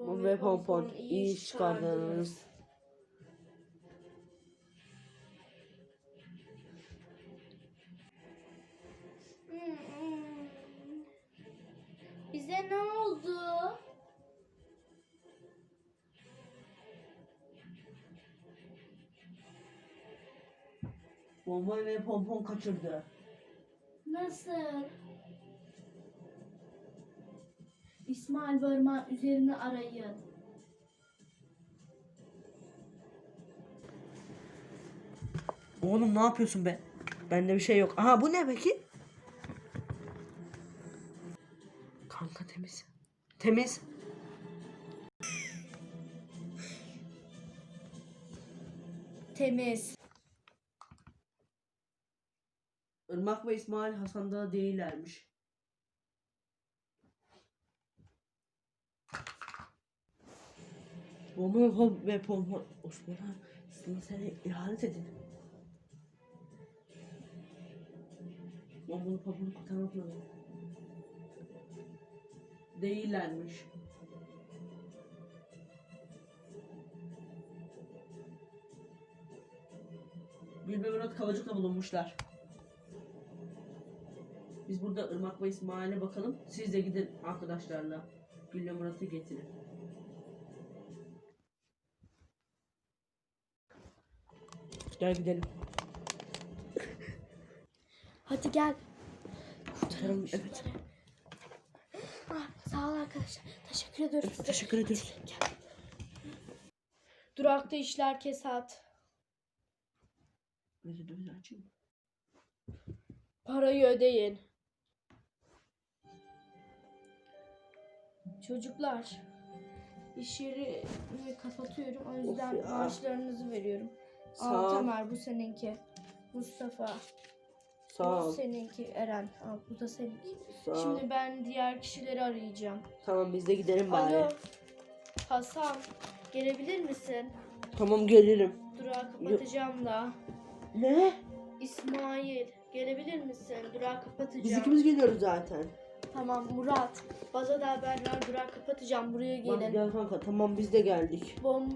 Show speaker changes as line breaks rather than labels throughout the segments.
Bonbon ve pompon iyi iş çıkardınız.
Hmm. Bize ne oldu?
Bonbon ve pompon kaçırdı.
Nasıl? İsmail Barman üzerine arayın.
Oğlum ne yapıyorsun be? Bende bir şey yok. Aha bu ne peki? Kanka temiz. Temiz.
Temiz.
Irmak ve İsmail Hasan'da değillermiş. Bomba pom ve pompa Osman'a seni ihanet edin. Bombalı pomponu kurtarmak lazım. Değillermiş. Gül ve Murat Kavacık'la bulunmuşlar. Biz burada Irmak ve İsmail'e bakalım. Siz de gidin arkadaşlarla. Gül'le Murat'ı getirin. Gel gidelim.
Hadi gel.
Kurtaralım, evet.
Ah, sağ ol arkadaşlar. Teşekkür ediyoruz.
Evet, teşekkür ediyoruz.
Durakta işler kesat.
Gözü dövüz açayım.
Parayı ödeyin. Çocuklar, iş yerini kapatıyorum. O yüzden maaşlarınızı veriyorum.
Sağ ol.
Tamer, bu seninki. Mustafa,
Sağ
bu
ol.
seninki. Eren, al bu da seninki.
Sağ ol.
Şimdi ben diğer kişileri arayacağım.
Tamam biz de gidelim bari.
Alo, Hasan, gelebilir misin?
Tamam gelirim.
Durağı kapatacağım da.
Ne?
İsmail, gelebilir misin? Durağı kapatacağım.
Biz ikimiz geliyoruz zaten.
Tamam Murat. Baza da haber ver. Durağı kapatacağım. Buraya
Bak
gelin.
gel kanka tamam biz de geldik.
Bom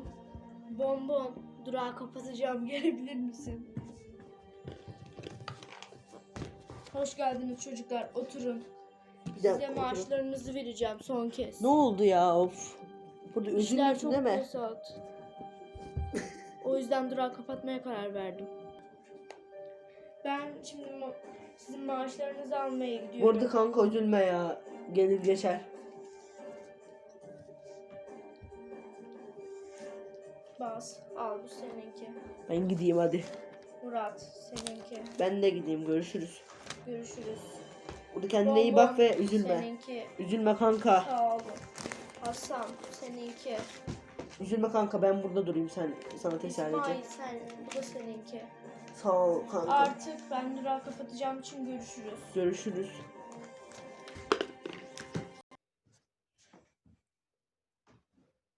bonbon. Durağı kapatacağım. Gelebilir misin? Hoş geldiniz çocuklar. Oturun.
Bir
Size
dakika,
maaşlarınızı vereceğim son kez.
Ne oldu ya of. Burada
İşler
üzülüyorsun
çok
değil mi?
fesat. o yüzden durağı kapatmaya karar verdim. Ben şimdi ma- sizin maaşlarınızı almaya gidiyorum.
Bu arada kanka üzülme ya. Gelir geçer.
Bas. Al bu seninki.
Ben gideyim hadi.
Murat seninki.
Ben de gideyim görüşürüz.
Görüşürüz.
Burada kendine iyi bak ve üzülme.
Seninki.
Üzülme kanka.
Sağ olun. Hasan seninki.
Üzülme kanka ben burada durayım sen sana teselli
İsmail
edeceğim.
sen. Bu da seninki.
Sağ ol kanka.
Artık ben durağı kapatacağım için görüşürüz.
Görüşürüz.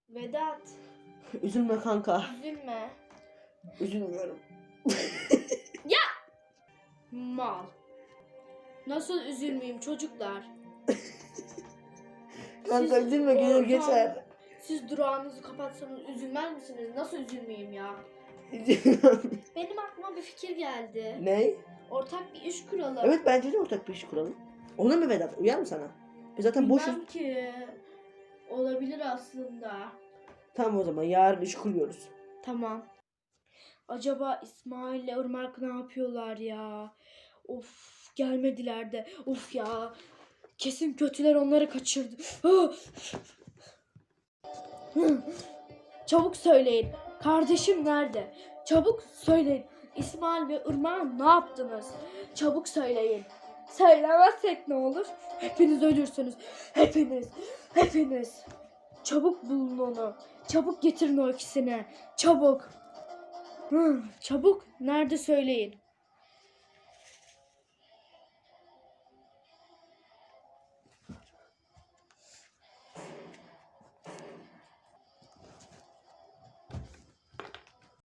Vedat
Üzülme kanka.
üzülme.
Üzülmüyorum.
Mal. Nasıl üzülmeyeyim çocuklar?
Kanka
Siz
üzülme gelir
ortam-
geçer.
Siz durağınızı kapatsanız üzülmez misiniz? Nasıl üzülmeyeyim ya? Benim aklıma bir fikir geldi.
ne?
Ortak bir iş kuralım.
Evet bence de ortak bir iş kuralım. Olur mu Vedat? Uyar mı sana? Biz zaten boşuz.
Bilmem ki. Olabilir aslında.
Tamam o zaman yarın iş kuruyoruz.
Tamam. Acaba İsmail ile Irmak ne yapıyorlar ya? Of gelmediler de. Of ya. Kesin kötüler onları kaçırdı. Çabuk söyleyin. Kardeşim nerede? Çabuk söyleyin. İsmail ve Irmak'a ne yaptınız? Çabuk söyleyin. Söylemezsek ne olur? Hepiniz ölürsünüz. Hepiniz. Hepiniz. Çabuk bulun onu. Çabuk getirin o ikisini. Çabuk. Hı, çabuk. Nerede söyleyin.